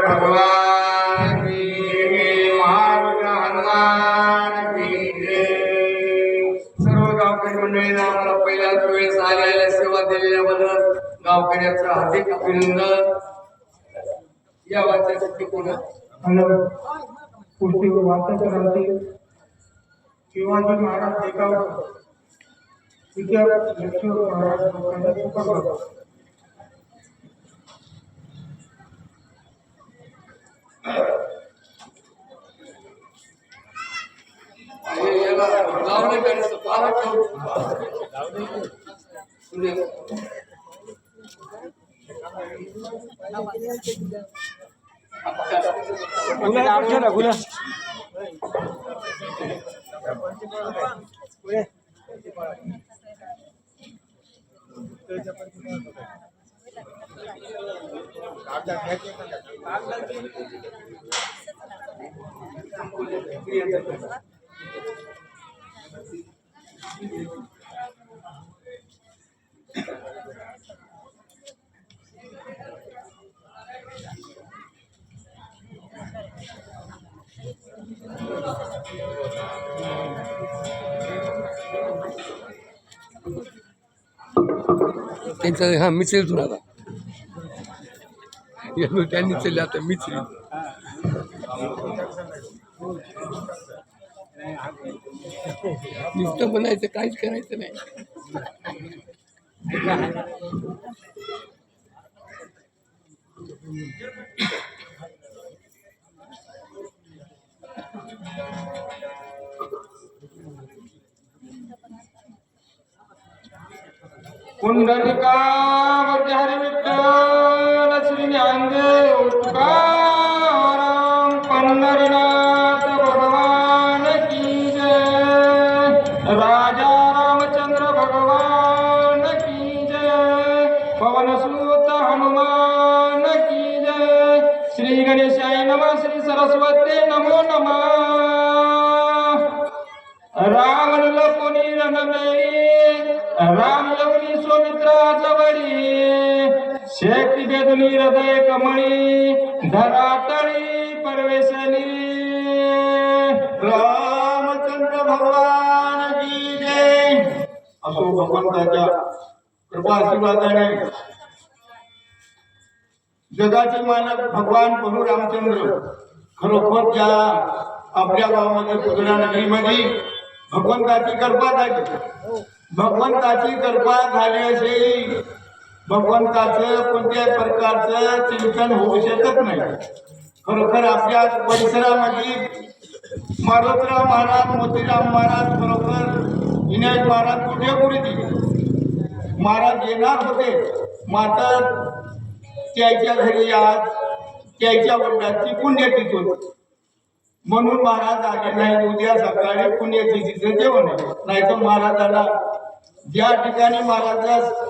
भगवान महाराज हनुमान सर्व गावकरी मंडळींना आम्हाला पहिल्याच वेळेस आलेल्या सेवा दिलेल्याबद्दल गावकऱ्याचं हार्दिक अभिनंदन या वाच्यासाठी कोण अलग शिवाजी महाराज देखाव महाराज लोकांना लावणे करायचं पाहा ठेवून. पुढे. त्यांचा हा मिसळीतून आता यानं त्यांनी चालले आता मिसळी नुसतं बनायचं काहीच करायचं नाही. पुंडलिका हरी विठ्ठल. हृदय कमळी धरातळी परवेशनी। रामचंद्र भगवान की जय। असो भगवंताच्या कृपा आशीर्वादाने जगाचे मानक भगवान प्रभू रामचंद्र खरोखर त्या आपल्या गावामध्ये पुतळा नगरीमध्ये भगवंताची कृपा झाली. भगवंताची कृपा झाली असेल भगवंताचं कोणत्याही प्रकारचं चिंतन होऊ शकत नाही. खरोखर आपल्या परिसरामध्ये मारुतराव महाराज मोतीराम महाराज खरोखर विनायक महाराज कुठे कुठे महाराज येणार होते. मात्र त्याच्या घरी आज त्याच्या वडिलांची पुण्यतिथी होती. म्हणून महाराज आले नाही. उद्या सकाळी पुण्यतिथीचं जेवण आहे. नाही तर महाराजाला ज्या ठिकाणी महाराजास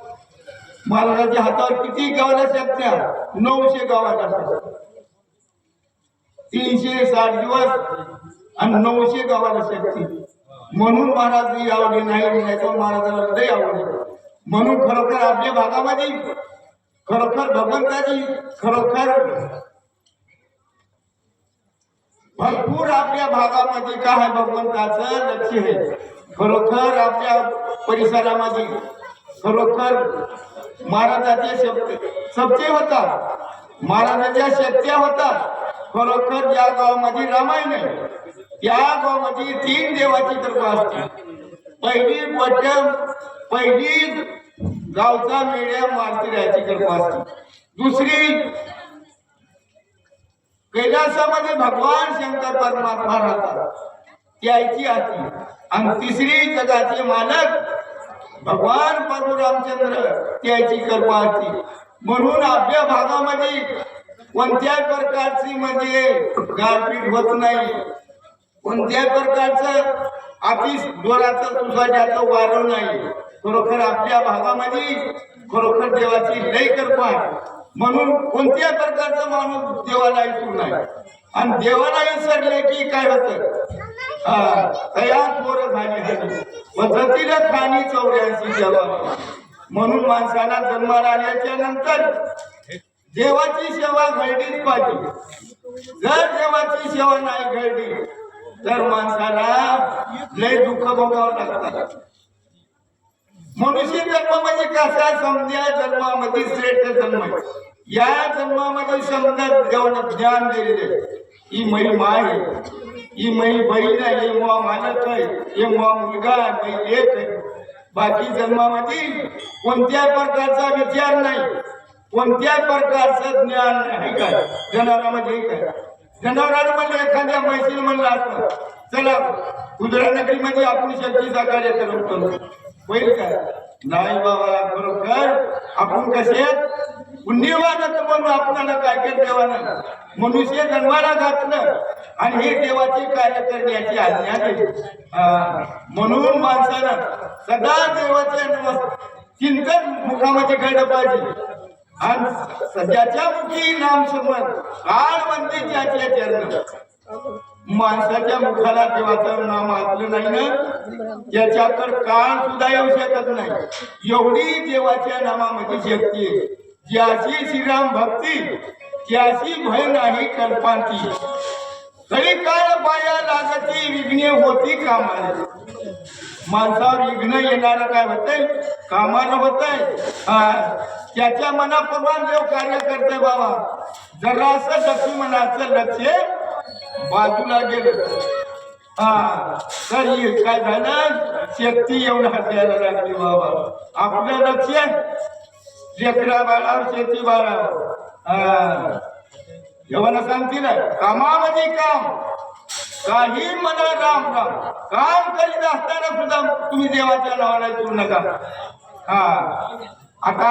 महाराजाच्या हातावर किती गावाला शकत्या नऊशे गावाला तीनशे साठ दिवस आणि नऊशे गावाला शक्ती म्हणून महाराज यावले नाही नाही तर महाराजाला लय आवडले. म्हणून खरोखर आपल्या भागामध्ये खरोखर भगवंताची खरोखर भरपूर आपल्या भागामध्ये काय आहे भगवंताचं लक्ष आहे. खरोखर आपल्या परिसरामध्ये खरोखर महाराजाचे शब्द सत्य होतात. महाराजाच्या शक्त्या होतात. खरोखर ज्या गावामध्ये रामायण आहे. त्या गावामध्ये तीन देवाची कृपा असते पहिली पट्टम पहिली गावचा मेळ्या मारती कृपा असते. दुसरी कैलासामध्ये भगवान शंकर परमात्मा राहतात. त्याची आती आणि तिसरी जगाचे मालक भगवान प्रभू रामचंद्र त्याची कृपा असते म्हणून आपल्या भागामध्ये कोणत्याही प्रकारची म्हणजे गारपीट होत नाही. कोणत्याही प्रकारचं अति जोराचं तुझ्याचं वारं नाही. खरोखर आपल्या भागामध्ये खरोखर देवाची लय कृपा आहे. म्हणून कोणत्या प्रकारचा माणूस देवाला ऐकू नाही. आणि देवाला विसरले की काय होत? तयार पोरं झाली हल्ली खाणी चौऱ्याऐंशी सेवा म्हणून माणसाला जन्माला आल्याच्यानंतर देवाची सेवा घडलीच पाहिजे. जर देवाची सेवा नाही घडली तर माणसाला लय दुःख भोगावं लागतात मनुष्य जन्म म्हणजे कसा समजा जन्मामध्ये श्रेष्ठ जन्म या जन्मामध्ये समजा देवानं ज्ञान दिलेले ही महिमा आहे. ही बहीण आहे हे मुवा मालक आहे हे मुवा मुलगा आहे मै आहे. बाकी जन्मामध्ये कोणत्या प्रकारचा विचार नाही कोणत्या प्रकारचं ज्ञान नाही काय? जनावरामध्ये काय जनावरांना म्हणलं एखाद्या म्हैशीला म्हणलं असतं चला गुजरात नगरीमध्ये आपण शक्तीचा कार्यक्रम करू. होईल का नाही बाबा बरोबर आपण कसे पुण्यवान म्हणून आपल्याला काय केलं देवानं? मनुष्य जन्माला घातलं आणि हे देवाचे कार्य करण्याची आज्ञा दिली. म्हणून माणसानं सदा देवाचे चिंतन मुखामध्ये घडलं पाहिजे. आणि सध्याच्या मुखी नाम समज काळ म्हणते त्याच्या चरण माणसाच्या मुखाला देवाचं नाम असलं नाही ना? त्याच्याकडे काळ सुद्धा येऊ शकत नाही. एवढी देवाच्या नामामध्ये शक्ती आहे. ज्याची श्रीराम भक्ती त्याची भय नाही कल्पांती. तरी काळ पाया लागती विघ्ने होती कामाला. माणसावर विघ्न येणार काय होतंय? कामाला होतंय. हा. त्याच्या मनाप्रमाणे देव कार्य करते बाबा. जरासं लक्ष्मी मनाचं लक्ष बाजूला गेलं. हा तर काय झालं? शक्ती येऊन हातायला लागली बाबा. आपलं लक्ष लेकरा बाळावर शेती बाळा जेव्हा देवाला सांगतील कामामध्ये काम काही म्हणा काम राम काम करीत असताना सुद्धा तुम्ही देवाच्या नावाला येऊ नका हा आता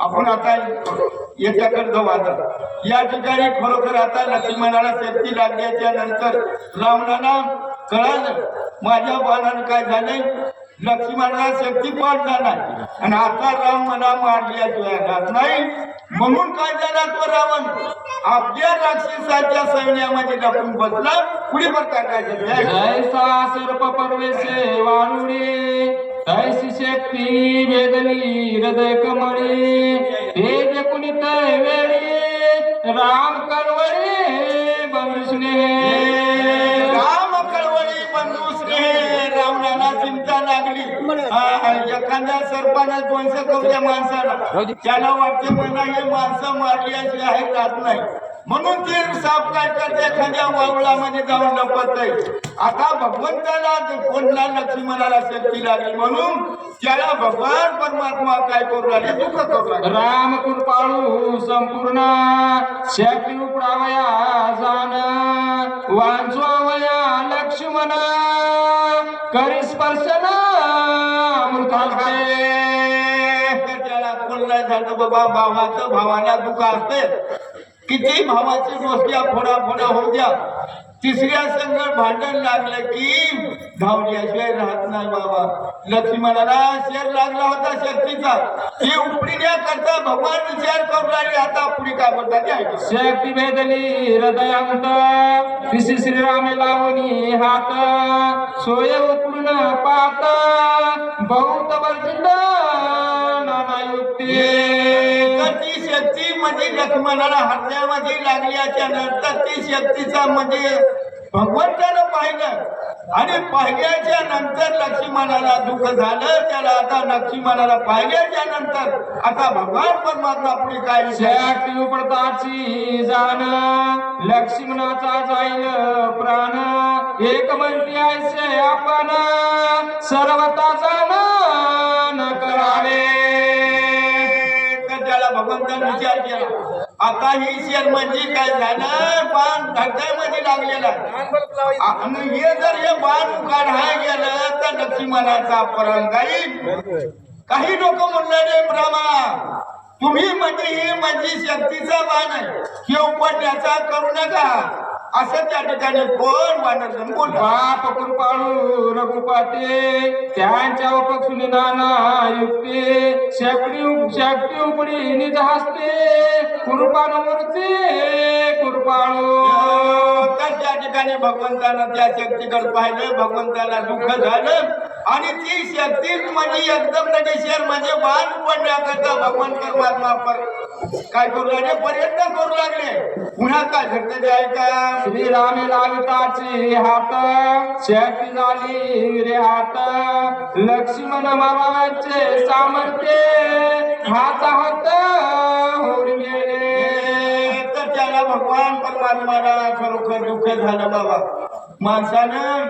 आपण आता याच्याकडे जाऊ आता या ठिकाणी खरोखर आता लक्ष्मणाला शक्ती लागल्याच्या नंतर रावणाला कळालं माझ्या बाळानं काय झालंय लक्ष्मणाला शक्ती पाठ नाही आणि आता राम मला मारल्याशिवाय राहत नाही. म्हणून काय झाला तो रावण? आपल्या राक्षसाच्या सैन्यामध्ये लपून बसला. पुढे बघता काय सर्प परवेशे वाणुडे तैसी शक्ती वेदनी हृदय कमळे तेज कुणित वेळी राम करवळे बंधुष्णे लागली एखाद्या सर्पानं ध्वंस करूया माणसाला. त्याला वाटते म्हणा हे माणसं मारली अशी आहे राहत नाही. म्हणून ते साप काय करते? एखाद्या वावळामध्ये जाऊन लपत आहे आता भगवंताला कोणला लक्ष्मणाला शक्ती लागली? म्हणून त्याला भगवान परमात्मा काय करू लागले? दुःख करू लागले. राम कृपाळू संपूर्ण. शक्ती उपडावया जाण वांचवावया लक्ष्मण. करी स्पर्शन मृताकडे त्याला बोलणं झालं बाबा भावाचं भावाला दुःख असते किती भावाची गोष्टी फोडा फोडा होऊ द्या. तिसऱ्या संघ भांडण लागलं की धावल्याशिवाय राहत नाही बाबा. लक्ष्मणाला शेर लागला होता शक्तीचा. ती उपडण्याकरता भगवान विचार करू लागले आता पुढे काय बोलतात. शक्ती भेदली हृदयांत. पिसी श्रीरामे लावणी हात. सोय उतरून पात. बहुत वर्जिंद नाना युक्ती ती शक्ती म्हणजे लक्ष्मणाला हृदयामध्ये लागल्याच्या नंतर ती शक्तीचा म्हणजे भगवंतानं पाहिलं. आणि पाहिल्याच्या नंतर लक्ष्मणाला दुःख झालं त्याला आता लक्ष्मणाला पाहिल्याच्या नंतर आता भगवान परमात्मा पुढे काय शक्ती उपडताची जाण लक्ष्मणाचा जाईल प्राण. एक म्हणती ऐसे आपण सर्वता जाण न करावे. तर त्याला भगवंताने विचार केला. आता ही शेर म्हणजे काय झालं? बाण हृदयामध्ये लागलेला. आणि हे जर हे बाण काढाय गेलं तर लक्ष्मणाचा अपहरण जाईल काही लोक म्हणणारे ब्रह्मा तुम्ही म्हणजे ही म्हणजे शक्तीचा बाण आहे. हे उपडण्याचा करू नका. असं त्या ठिकाणी कोण वानर बोल बाप कृपाळू रघुपते त्यांच्या उपक्षुनी नाना युक्ती शक्ती शक्ती उपडी निज हस्ते कृपान मूर्ती कृपाळू तर त्या ठिकाणी भगवंतानं त्या शक्तीकडे पाहिलं भगवंताला दुःख झालं. आणि ती शक्ती म्हणजे एकदम नगेशर म्हणजे बाण पडण्याकरता भगवान परमात्मा पर काय करू लागले? प्रयत्न करू लागले. पुन्हा काय घडतं ते ऐका. श्रीरामे लाविताची हात शक्ती झाली रे हात. लक्ष्मण मामाचे सामर्थ्य हात हात होऊन गेले. तर त्याला भगवान परमात्माला खरोखर दुःख झालं बाबा. माणसानं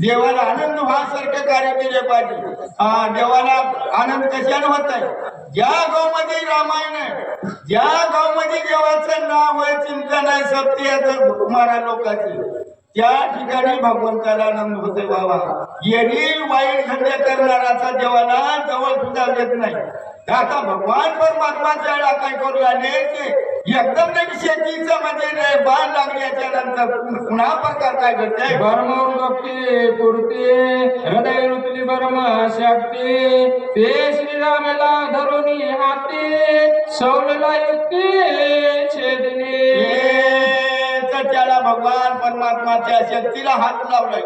देवाला आनंद व्हासारखं कार्य केले पाहिजे. हा देवाला आनंद कशाने होत आहे ज्या गावमध्ये रामायण आहे ज्या गावमध्ये देवाचं नाव आहे चिंतन आहे सत्य आहे तर कुमारा लोकांची. त्या ठिकाणी भगवंताला आनंद होते बाबा. येरी वाईट धंदे करणाराचा देवाला जवळ सुद्धा देत नाही. आता भगवान परमात्माच्या वेळा काय करू आले ते एकदम नाही शेतीचं म्हणजे नाही बाण लागल्याच्या नंतर पुन्हा प्रकार काय घडते भरम भक्ती पुरते हृदय रुतली भरम शक्ती ते श्रीरामेला युक्ती छेदली. तर त्याला भगवान परमात्माच्या शक्तीला हात लावलाय.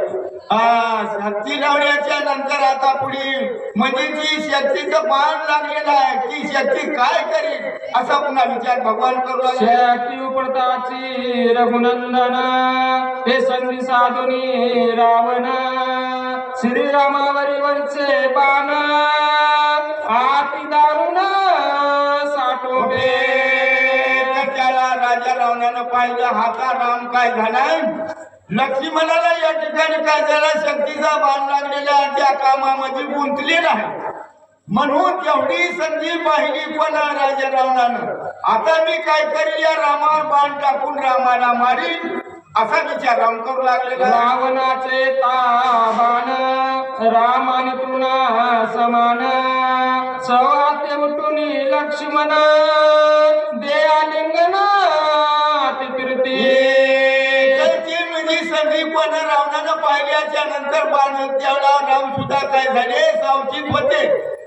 हा शक्ती लावल्याच्या नंतर आता पुढे म्हणजे जी शक्तीचं बाण लागलेलं आहे ती शक्ती काय करेल? असा पुन्हा विचार भगवान करू शक्ती उपडताची रघुनंदन ते संधी साधुनी रावण श्रीरामावरी वरचे बाण. पाहिजे हा हाता राम काय झालाय? लक्ष्मणाला या ठिकाणी काय झाला? शक्तीचा बाण लागलेला आहे, त्या कामामध्ये गुंतलेला आहे म्हणून तेवढी संधी पाहिली पण राजा रावणानं आता मी काय करील या रामावर बाण टाकून रामाला मारी असा विचार राम करू लागलेला रावणाचे ताबान रामान तुना समान सवाते उठून लक्ष्मण. नंतर बाण त्याला राम सुद्धा काय झाले? सावचित होते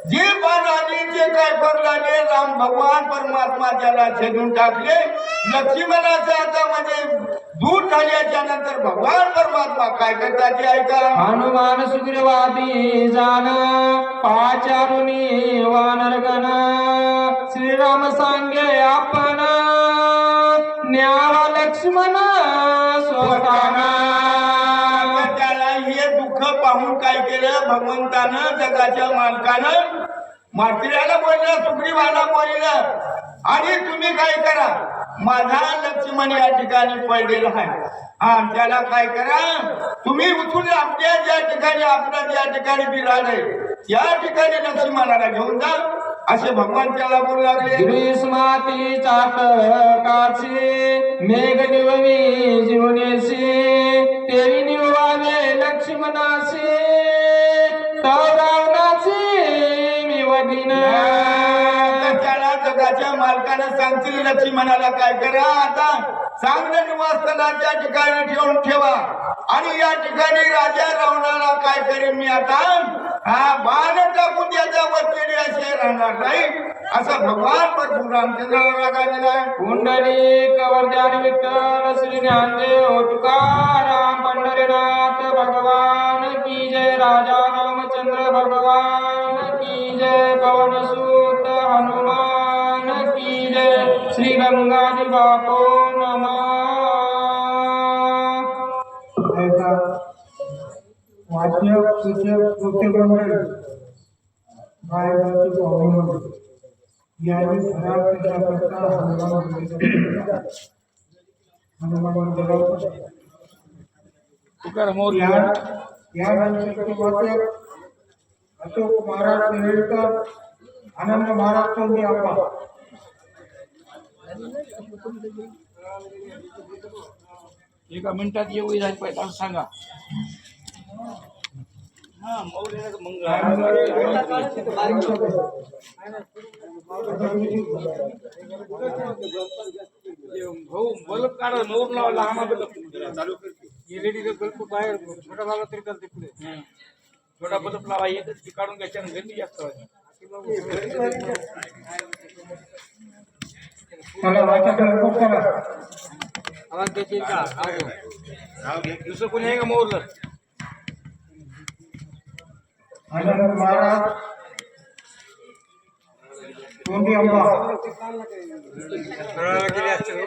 जे पान आले ते काय करू लागले राम भगवान परमात्मा त्याला छेदून टाकले. लक्ष्मणाचं आता म्हणजे दूर झाल्याच्यानंतर भगवान परमात्मा काय करतात ते ऐका. हनुमान सुग्रीवादी जान पाचारुनी वानरगण श्रीराम सांगे आपण न्यावा लक्ष्मण स्वताना. पाहून काय केलं? भगवंतानं जगाच्या मालकानं मात्र्याला बोललं सुग्रीवाला बोललं. आणि तुम्ही काय करा? माझा लक्ष्मण या ठिकाणी पडलेला आहे. हा त्याला काय करा? तुम्ही उचलून आपल्या ज्या ठिकाणी आपला ज्या ठिकाणी बिराड या ठिकाणी लक्ष्मणाला घेऊन जा. असे भगवान त्याला बोलू लागले. ग्रीष्माती चातकाची मेघ निवमी जीवनेशी तेवी निवावे लक्ष्मणाशी तव रावणाची मी वदीन जगाच्या मालकानं सांगतील लक्ष्मणाला काय करा? आता चांगलं निवासस्थानाच्या ठिकाणी ठेवून ठेवा. आणि या ठिकाणी राजा रावणाला काय करेन मी आता? हा बाण टाकून त्याच्या वरती असे राहणार नाही. असा भगवान प्रभू रामचंद्राला रागालेला कुंडली कवर्ध्यान निमित्त श्री ज्ञानदेव तुकाराम पंढरीनाथ भगवान की जय राजा रामचंद्र भगवान की जय पवन सूत हनुमान. जय श्री गंगाजी बापो नमः। वाचक सूचक श्रोते मंडळी गायकाची पाहुणी मंडळी यांनी खराब केल्याकरता हनुमान हनुमान या गणपती अशोक महाराज नेळकर आनंद महाराज चौधरी आप्पा एका मिनिटात येऊ पाहिजे असं सांगा हा भाऊ बल्ब काढा लावा लहान बल्ब एलईडी बल्ब बाहेर छोटा लावला तरी चालते पुढे छोटा बल्ब लावा एकच की काढून घ्यायच्या जास्त. मला वाचायचं रिपोर्ट करा. आवाज देतील का? आवाज दुसरं कोणी आहे का मोरलं? आल्यानंतर महाराज कोणती अंबा. केली असते हो.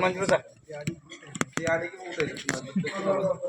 मंजुळा